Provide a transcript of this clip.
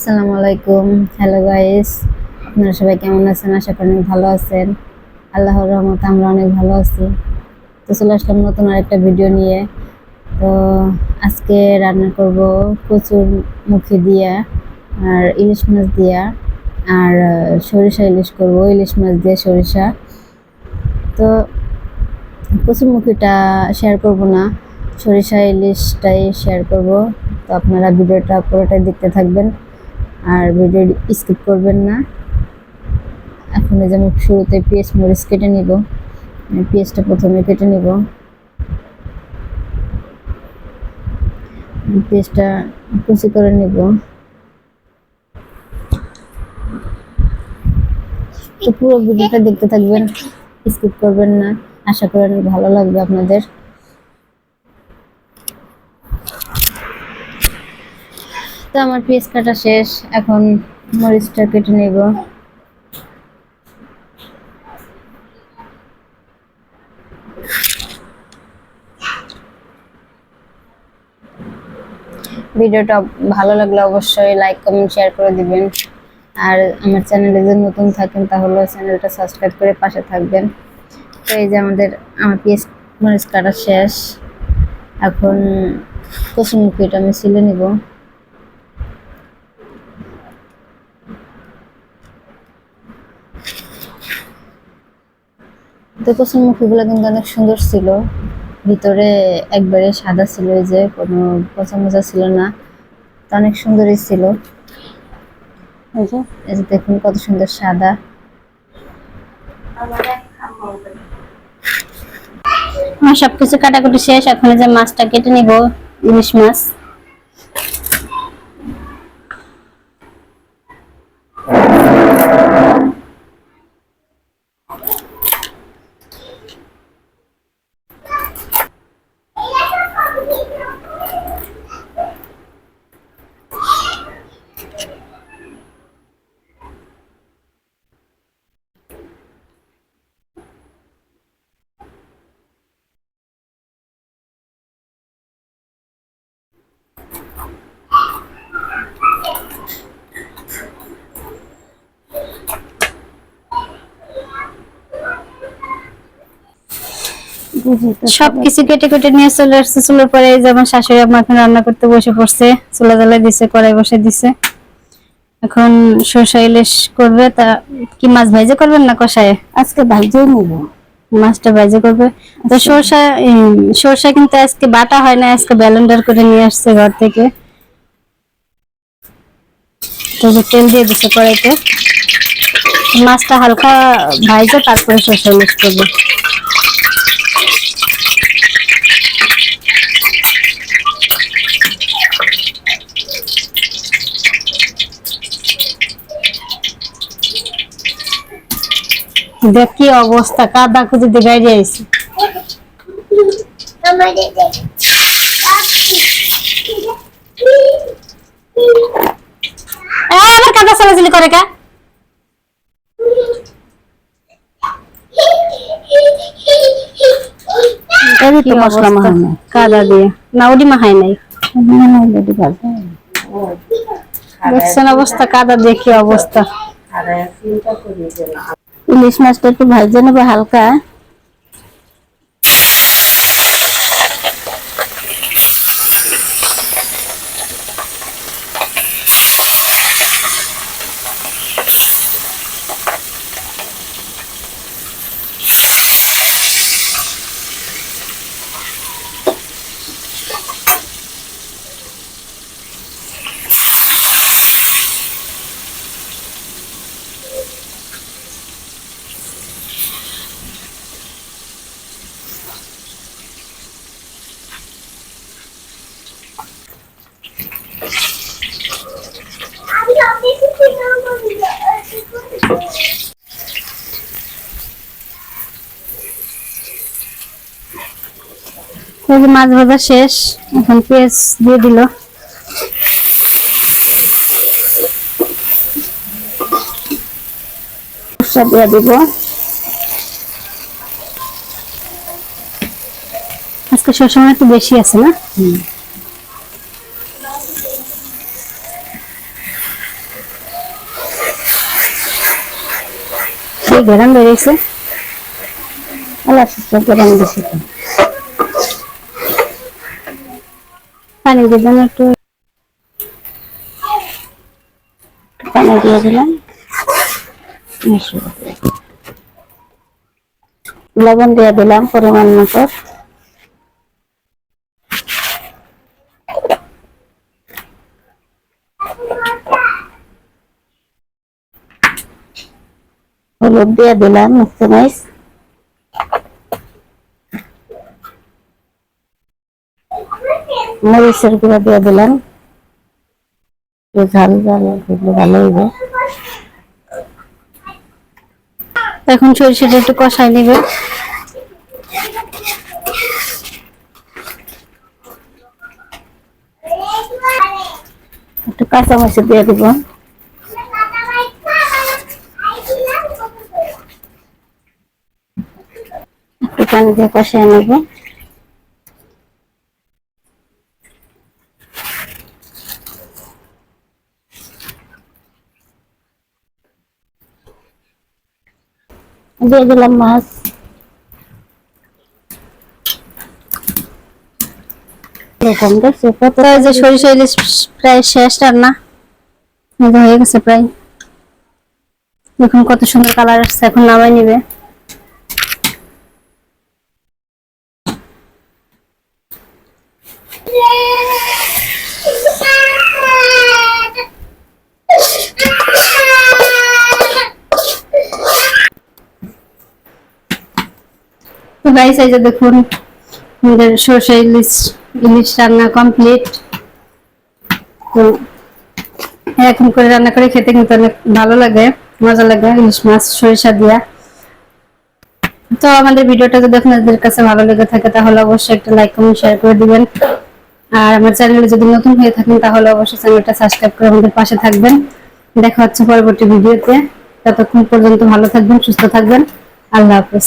আসসালামু আলাইকুম। Hello guys আপনারা সবাই কেমন আছেন? আশা করি অনেক ভালো আছেন। আল্লাহর রহমতে আমরা অনেক ভালো আছি। তো চলে আসলাম নতুন আরেকটা ভিডিও নিয়ে। তো আজকে রান্না করব কচুর মুখি দিয়া আর ইলিশ মাছ দিয়া। আর সরিষা ইলিশ করব। ইলিশ মাছ দিয়ে সরিষা। তো কচুর মুখিটা শেয়ার করব না। সরিষা ইলিশটাই শেয়ার করব। তো আপনারা ভিডিওটা পুরোটাই দেখতে থাকবেন। আর ভিডিও স্কিপ করবেন না। এখন যে আমি শুরুতে পেঁয়াজ মরিচ কেটে নিব। পেঁয়াজটা প্রথমে কেটে নিব। পেঁয়াজটা কুচি করে নিব। তো পুরো ভিডিওটা দেখতে থাকবেন, স্কিপ করবেন না। আশা করি ভালো লাগবে আপনাদের। তো আমার পেঁয়াজ কাটা শেষ, এখন মরিচটা কেটে নেব। ভিডিওটা ভালো লাগলে অবশ্যই লাইক, কমেন্ট, শেয়ার করে দিবেন। আর আমার চ্যানেলে যদি নতুন থাকেন, তাহলে চ্যানেলটা সাবস্ক্রাইব করে পাশে থাকবেন। তো এই যে আমাদের, আমার পেঁয়াজ মরিচ কাটা শেষ। এখন কচুমুখিটা আমি ছিলে নিব। তো কচুমুখিগুলো কিন্তু অনেক সুন্দর ছিল। ভিতরে একবারে সাদা ছিল, এই যে কোনো পচা মজা ছিল না। তো অনেক সুন্দরই ছিল। এই যে এই যে দেখুন কত সুন্দর সাদা। আমার সবকিছু কাটাকুটি শেষ, এখন যে মাছটা কেটে নিব, ইলিশ মাছ। সবকিছু কেটে কেটে নিয়ে চলে আসছে চুলোর পরে এই যে আমার শাশুড়ি আমার এখন রান্না করতে বসে পড়ছে চুলা জ্বালাই দিছে কড়াই বসে দিছে এখন সরষা ইলিশ করবে তা কি মাছ ভাইজে করবেন না কষায় আজকে ভাইজে নিব মাছটা ভাইজে করবে তো সরষা সরষা কিন্তু আজকে বাটা হয় না আজকে ব্যালেন্ডার করে নিয়ে আসছে ঘর থেকে তো তেল দিয়ে দিচ্ছে কড়াইতে মাছটা হালকা ভাইজে তারপরে সরষা ইলিশ করবে দেখ কি অবস্থা কাদা খুঁজে আইছে এই, আবার কাদা চালাচালি করে কা? কি তো মশলা কাদা দিয়ে। না ওডি মাহাই নাই। দেখছেন অবস্থা কাদা দিয়ে কি অবস্থা? ইলিশ মাছটা একটু ভাজতে নেব হালকা। এই যে মাছ ভাজা শেষ এখন পেঁয়াজ দিয়ে দিল। আজকে সবসময় একটু বেশি আছে না? গরম বেড়েছে। আল্লাহ গরম বেশি পানি দিবেন একটু পানি দিয়ে দিলাম মিশিয়ে দিলাম। লবণ দিয়ে দিলাম পরিমাণ মতো হলুদ দিয়ে দিলাম মিক্সি মাইস মরিচের গুঁড়া দিয়ে দিলাম। ঝাল ঝাল ভালো হইবে। এখন সরিষাটা একটু কষাই নিবে। একটু কাঁচা মরিচ দিয়ে দিব। একটু পানি দিয়ে কষিয়ে নেব। দিয়ে দিলাম মাছ। যে সরিষা ইলিশ প্রায় শেষ রান্না। এই যে হয়ে গেছে প্রায়। দেখুন কত সুন্দর কালার আসছে এখন নামাই নিবে। গাইস এই যে দেখুন, আমাদের সরষে ইলিশ ইলিশ রান্না কমপ্লিট তো এরকম করে রান্না করে খেতে কিন্তু অনেক ভালো লাগে, মজা লাগে ইলিশ মাছ, সরিষা দিয়া। তো আমাদের ভিডিওটা যদি আপনাদের কাছে ভালো লেগে থাকে, তাহলে অবশ্যই একটা লাইক কমেন্ট শেয়ার করে দিবেন। আর আমার চ্যানেলে যদি নতুন হয়ে থাকেন, তাহলে অবশ্যই চ্যানেলটা সাবস্ক্রাইব করে আমাদের পাশে থাকবেন। দেখা হচ্ছে পরবর্তী ভিডিওতে। ততক্ষণ পর্যন্ত ভালো থাকবেন, সুস্থ থাকবেন। আল্লাহ হাফেজ।